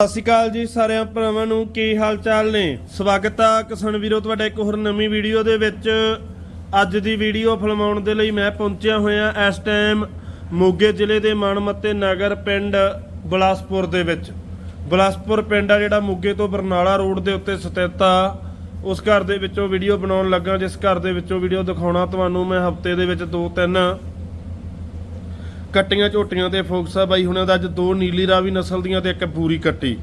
ਸਤਿ ਸ਼੍ਰੀ ਅਕਾਲ ਜੀ ਸਾਰਿਆਂ ਭਰਾਵਾਂ ਨੂੰ, ਕੀ ਹਾਲ ਚਾਲ ਨੇ? ਸਵਾਗਤ ਆ ਕਿਸਾਨ ਵੀਰੋ, ਤੁਹਾਡਾ ਇੱਕ ਹੋਰ ਨਵੀਂ ਵੀਡੀਓ ਦੇ ਵਿੱਚ। ਅੱਜ ਦੀ ਵੀਡੀਓ ਫਿਲਮਾਉਣ ਦੇ ਲਈ ਮੈਂ ਪਹੁੰਚਿਆ ਹੋਇਆ ਇਸ ਟਾਈਮ ਮੋਗੇ ਜ਼ਿਲ੍ਹੇ ਦੇ ਮਨਮੱਤੇ ਨਗਰ ਪਿੰਡ ਬਲਾਸਪੁਰ ਦੇ ਵਿੱਚ। ਬਲਾਸਪੁਰ ਪਿੰਡ ਆ ਜਿਹੜਾ ਮੋਗੇ ਤੋਂ ਬਰਨਾਲਾ ਰੋਡ ਦੇ ਉੱਤੇ ਸਥਿਤ ਆ। ਉਸ ਘਰ ਦੇ ਵਿੱਚੋਂ ਵੀਡੀਓ ਬਣਾਉਣ ਲੱਗਾ, ਜਿਸ ਘਰ ਦੇ ਵਿੱਚੋਂ ਵੀਡੀਓ ਦਿਖਾਉਣਾ ਤੁਹਾਨੂੰ ਮੈਂ ਹਫ਼ਤੇ ਦੇ ਵਿੱਚ ਦੋ ਤਿੰਨ ਕੱਟੀਆਂ ਝੋਟੀਆਂ ਤੇ ਫੋਕਸ ਆ ਬਾਈ ਹੁਣਾਂ ਦਾ ਅੱਜ ਦੋ ਨੀਲੀ ਰਾਵੀ ਨਸਲ ਦੀਆਂ ਤੇ ਇੱਕ ਪੂਰੀ ਕੱਟੀ।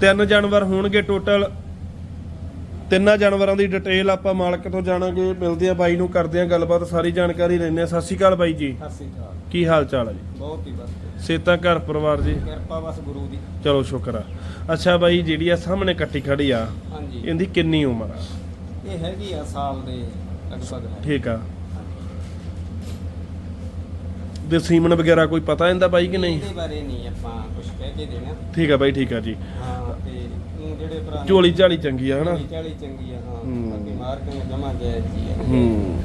ਤਿੰਨ ਜਾਨਵਰ ਹੋਣਗੇ ਟੋਟਲ। ਤਿੰਨਾਂ ਜਾਨਵਰਾਂ ਦੀ ਡਿਟੇਲ ਆਪਾਂ ਮਾਲਕ ਤੋਂ ਜਾਣਾਂਗੇ ਮਿਲਦੇ ਆ ਬਾਈ ਨੂੰ ਕਰਦੇ ਆ ਗੱਲਬਾਤ ਸਾਰੀ ਜਾਣਕਾਰੀ ਲੈਣੇ ਆ। ਸਤਿ ਸ਼੍ਰੀ ਅਕਾਲ ਬਾਈ ਜੀ। ਸਤਿ ਸ਼੍ਰੀ ਅਕਾਲ। ਕੀ ਹਾਲ ਚਾਲ ਹੈ ਜੀ? ਬਹੁਤ ਹੀ ਬਸ ਸੇਤਾ ਘਰ ਪਰਿਵਾਰ ਜੀ? ਕਿਰਪਾ ਬਸ ਗੁਰੂ ਦੀ। ਚਲੋ ਸ਼ੁਕਰ ਆ। ਅੱਛਾ ਬਾਈ ਜਿਹੜੀ ਆ ਸਾਹਮਣੇ ਕੱਟੀ ਖੜੀ ਆ ਹਾਂਜੀ। ਇਹਦੀ ਕਿੰਨੀ ਉਮਰ ਆ? ਇਹ ਹੈਗੀ ਆ ਸਾਲ ਦੇ ਲਗਭਗ। ਠੀਕ ਆ। ਦੇ ਸੀਮਨ ਵਗੈਰਾ ਕੋਈ ਪਤਾ ਇਹਦਾ ਬਾਈ ਕਿ ਨਹੀਂ? ਇਹਦੇ ਬਾਰੇ ਨਹੀਂ ਆਪਾਂ ਕੁਝ ਕਹਿ ਕੇ ਦੇਣਾ। ਠੀਕ ਆ ਬਾਈ ਠੀਕ ਆ ਜੀ। ਹਾਂ ਤੇ ਊਂ ਜਿਹੜੇ ਭਰਾ ਨੇ- ਝੋਲੀ ਝਾਲੀ ਚੰਗੀ ਆ ਹਨਾ? ਝੋਲੀ ਝਾਲੀ ਚੰਗੀ ਆ ਹਾਂ। ਹੂੰ। ਅੱਗੇ ਮਾਰਕਿੰਗ ਜਮਾ ਜਾਇਜ਼ ਜੀ ਆ। ਹੂੰ।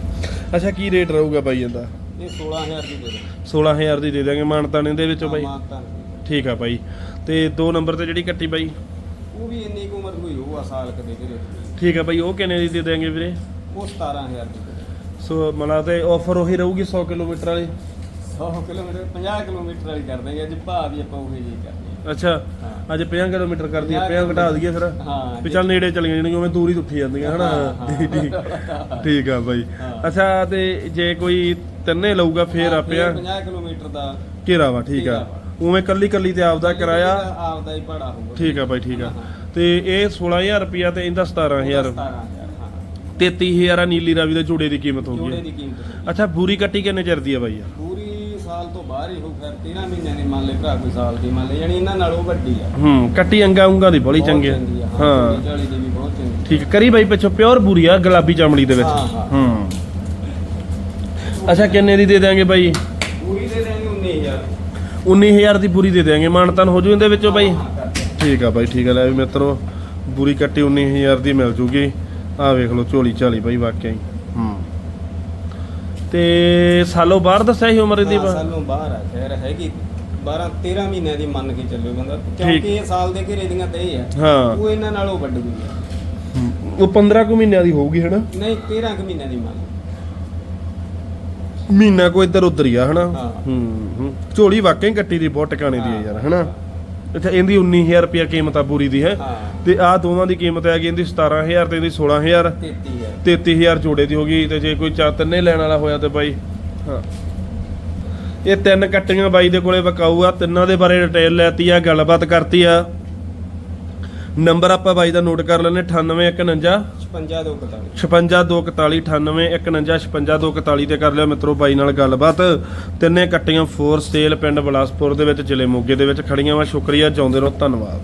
ਅੱਛਾ ਕੀ ਰੇਟ ਰਹੂਗਾ ਬਾਈ ਇਹਦਾ? ਇਹ 16000 ਦੀ ਦੇ ਦੇ 16000 ਦੀ ਦੇ ਦਾਂਗੇ ਮਾਨਤਾਨ ਇਹਦੇ ਵਿੱਚੋਂ ਬਾਈ? ਮਾਨਤਾ ਨਹੀਂ। ਠੀਕ ਆ ਬਾਈ। ਤੇ ਦੋ ਨੰਬਰ ਤੇ ਜਿਹੜੀ ਕੱਟੀ ਬਾਈ? ਉਹ ਵੀ ਇੰਨੀ ਕੁ ਉਮਰ ਉਹ ਆ ਸਾਲ ਕਦੇ ਵੀਰੇ ਠੀਕ ਆ ਬਾਈ ਉਹ ਕਿੰਨੇ ਦੀ ਦੇ ਦਾਂਗੇ ਵੀਰੇ? ਉਹ 17000 ਦੀ ਦੇ ਦੇ। ਸੋ ਮਲਾ ਤੇ ਆਫਰ ਉਹੀ ਰਹੂਗੀ 100 ਕਿਲੋਮੀਟਰ ਵਾਲੀ? 100 ਕਿਲੋਮੀਟਰ 50 ਕਿਲੋਮੀਟਰ ਵਾਲੀ ਕਰ ਦਾਂਗੇ ਅੱਜ ਭਾਅ ਵੀ ਆਪਾਂ ਉਹੀ ਜੀ ਕਰਦੇ ਅੱਛਾ ਹਾਂ। ਅੱਜ 50 ਕਿਲੋਮੀਟਰ ਕਰਦੀ ਆ 50 ਘਟਾ ਦਈਏ ਫਿਰ। ਹਾਂ ਵੀ ਚੱਲ ਨੇੜੇ ਚਲੀਆਂ ਜਾਣਗੀਆਂ ਉਵੇਂ ਦੂਰ ਹੀ ਉੱਠੀ ਜਾਂਦੀਆਂ ਹਨਾ? ਹਾਂ, ਹਾਂ। ਠੀਕ- ਠੀਕ। ਠੀਕ ਆ ਬਾਈ। ਅੱਛਾ ਤੇ ਜੇ ਕੋਈ ਤਿੰਨੇ ਲਊਗਾ ਫੇਰ ਹਾਂ, ਆਪਿਆ 50 ਕਿਲੋਮੀਟਰ ਦਾ ਘੇਰਾ ਵਾ ਠੀਕ ਆ। ਉਵੇਂ ਕੱਲੀ ਕੱਲੀ ਤੇ ਆਪਦਾ ਕਿਰਾਇਆ ਆਪਦਾ ਹੀ ਭਾੜਾ ਹੋਊਗਾ। ਠੀਕ ਆ ਬਾਈ ਠੀਕ ਆ। ਹਾਂ, ਹਾਂ। ਤੇ ਇਹ 16000 ਰੁਪਿਆ ਤੇ ਇਹਦਾ 17000 17000 ਹਾਂ। 33000 ਆ ਨੀਲੀ ਰਾਵੀ ਦੇ ਜੋੜੇ ਦੀ ਕੀਮਤ ਜੋੜੇ ਹੋਊਗੀ ਦੀ ਕੀਮਤ ਸੀ। ਅੱਛਾ ਬੂਰੀ ਕੱਟੀ ਕਿੰਨੇ ਚਿਰ ਦੀ ਆ ਬਾਈ? ਯਾਰ ਸਾਲ ਤੋਂ ਬਾਹਰ ਹੀ ਹੋ ਫਿਰ 13 ਮਹੀਨਿਆਂ ਦੀ ਮੰਨ ਲੈ ਭਰਾ ਕੋਈ ਸਾਲ ਦੀ ਮੰਨ ਲੈ ਯਾਨੀ ਇਹਨਾਂ ਨਾਲੋਂ ਵੱਡੀ ਆ। ਹੂੰ ਕੱਟੀ ਅੰਗਾ ਉਂਗਾ ਦੀ ਬੜੀ ਬਹੁਤ ਚੰਗੀ ਆ। ਚੰਗੀ ਆ, ਹਾਂ 40 ਦੀ ਵੀ ਬਹੁਤ ਚੰਗੀ। ਠੀਕ ਕਰੀ ਬਾਈ ਪਿੱਛੋਂ ਪਿਓਰ ਬੂਰੀ ਆ ਗੁਲਾਬੀ ਚਮੜੀ ਦੇ ਵਿੱਚ। ਹਾਂ, ਹਾਂ। ਹੂੰ। ਅੱਛਾ ਕਿੰਨੇ ਦੀ ਦੇ ਦਿਆਂਗੇ ਬਾਈ? ਪੂਰੀ ਦੇ ਦੇਣਗੇ 19000 19000 ਦੀ ਪੂਰੀ ਦੇ ਦਿਆਂਗੇ ਮਾਨਤਨ ਹੋ ਜੂ ਇਹਦੇ ਵਿੱਚੋਂ ਬਾਈ? ਹਾਂ। ਠੀਕ ਆ ਬਾਈ ਠੀਕ ਆ ਲੈ ਵੀ ਮਿੱਤਰੋ ਬੂਰੀ ਕੱਟੀ 19000 ਦੀ ਮਿਲ ਜੂਗੀ। ਆਹ ਵੇਖ ਲਓ ਝੋਲੀ ਝਾਲੀ ਬਾਈ ਵਾਕਿਆ ਹੀ। ਹੂੰ। ਤੇ ਸਾਲੋਂ ਬਾਹਰ ਦੱਸਿਆ ਸੀ ਉਮਰ ਇਹਦੀ ਹਾਂ, ਬਾ- ਸਾਲੋਂ ਬਾਹਰ ਆ ਖੈਰ ਹੈਗੀ। 12 13 ਮਹੀਨਿਆਂ ਦੀ ਮੰਨ ਕੇ ਚੱਲਿਓ ਬੰਦਾ ਕਿਉਂਕਿ ਇਹ ਸਾਲ ਦੇ ਘੇਰੇ ਦੀਆਂ ਤੇ ਆ। ਹਾਂ। ਉਹ ਇਹਨਾਂ ਨਾਲੋਂ ਵੱਡ ਗਈ ਆ। ਉਹ 15 ਕੁ ਮਹੀਨਿਆਂ ਦੀ ਹੋਊਗੀ ਹਨਾ? ਨਹੀਂ 13 ਕੁ ਮਹੀਨਿਆਂ ਦੀ ਮੰਨ। ਮਹੀਨਾ ਕੋ ਇੱਧਰ ਉੱਧਰ ਹੀ ਆ ਹਨਾ? ਹਾਂ। ਹੂੰ ਹੂੰ। ਝੋਲੀ ਵਾਕਈ ਕੱਟੀ ਦੀ ਬਹੁਤ ਟਿਕਾਣੇ ਦੀ ਆ ਯਾਰ ਹਨਾ? ਅੱਛਾ ਇਹਦੀ 19000 ਰੁਪਿਆ ਕੀਮਤ ਆ ਪੂਰੀ ਦੀ ਹੈ? ਹਾਂ। ਤੇ ਆ ਦੋਵਾਂ ਦੀ ਕੀਮਤ ਹੈਗੀ ਇਹਦੀ 17000 ਤੇ ਇਹਦੀ 16000 33000 33000 ਜੋੜੇ ਦੀ ਹੋਗੀ ਤੇ ਜੇ ਕੋਈ ਚਾ ਤਿੰਨੇ ਲੈਣ ਵਾਲਾ ਹੋਇਆ ਤੇ ਬਾਈ ਹਾਂ। ਇਹ ਤਿੰਨ ਕੱਟੀਆਂ ਬਾਈ ਦੇ ਕੋਲੇ ਵਕਾਊ ਆ ਤਿੰਨਾਂ ਦੇ ਬਾਰੇ ਡਿਟੇਲ ਲੈਤੀ ਆ ਗੱਲਬਾਤ ਕਰਤੀ ਆ। ਨੰਬਰ ਆਪਾਂ ਬਾਈ ਦਾ ਨੋਟ ਕਰ ਲੈਨੇ 9851 56 ਦੋ 41 56241 9851 56241 ਤੇ ਕਰ ਲਿਓ ਮਿੱਤਰੋ ਬਾਈ ਨਾਲ ਗੱਲਬਾਤ। ਤਿੰਨੇ ਕੱਟੀਆਂ ਫੋਰ ਸੇਲ ਪਿੰਡ ਬਲਾਸਪੁਰ ਦੇ ਵਿੱਚ ਜ਼ਿਲ੍ਹੇ ਮੋਗੇ ਦੇ ਵਿੱਚ ਖੜੀਆਂ ਵਾ। ਸ਼ੁਕਰੀਆ ਚਾਹੁੰਦੇ ਰਹੋ ਧੰਨਵਾਦ।